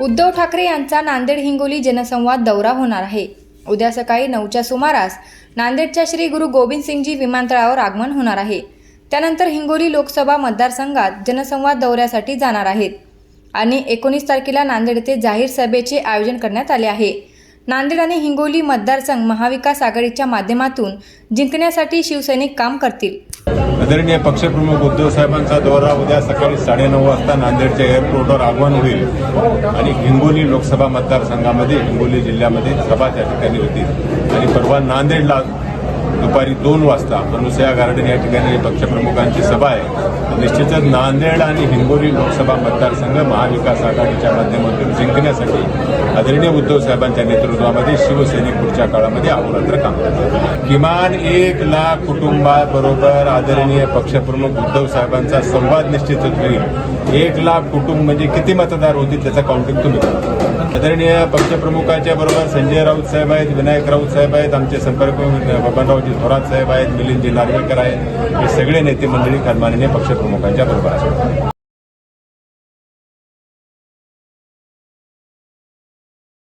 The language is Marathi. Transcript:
उद्धव ठाकरे यांचा नांदेड हिंगोली जनसंवाद दौरा होणार आहे. उद्या सकाळी नऊच्या सुमारास नांदेडच्या श्री गुरु गोविंदसिंगजी विमानतळावर आगमन होणार आहे. त्यानंतर हिंगोली लोकसभा मतदारसंघात जनसंवाद दौऱ्यासाठी जाणार आहेत. आणि एकोणीस तारखेला नांदेड येथे जाहीर सभेचे आयोजन करण्यात आले आहे. नांदेड आणि हिंगोली मतदारसंघ महाविकास आघाडीच्या माध्यमातून जिंकण्यासाठी शिवसैनिक काम करतील. आदरणीय पक्षप्रमुख उद्धव साहेबांचा दौरा उद्या सकाळी साडेनऊ वाजता नांदेडच्या एअरपोर्टवर आगमन होईल. आणि हिंगोली लोकसभा मतदारसंघामध्ये हिंगोली जिल्ह्यामध्ये सभा त्या ठिकाणी होतील. आणि परवा नांदेडला दुपारी दोन वाजता अनुसया गार्डन या ठिकाणी पक्षप्रमुखांची सभा आहे. निश्चितच नांदेड आणि हिंगोली लोकसभा मतदारसंघ महाविकास आघाडीच्या माध्यमातून जिंकण्यासाठी आदरणीय उद्धव साहेबांच्या नेतृत्वामध्ये शिवसैनिक पुढच्या काळामध्ये अहोरात्र काम करतात. किमान एक लाख कुटुंबाबरोबर आदरणीय पक्षप्रमुख उद्धव साहेबांचा संवाद निश्चितच होईल एक लाख कुटुंब म्हणजे किती मतदार होतील त्याचा काउंटिंग तुम्ही करा. आदरणीय पक्षप्रमुखाच्या बरोबर संजय राऊत साहेब आहेत विनायक राऊत साहेब आहेत आमचे संपर्क बबनरावजी थोरात साहेब आहेत मिलिंदजी नार्वेकर आहेत. हे सगळे नेते मंडळी काल पक्षप्रमुखांच्या बरोबर आहेत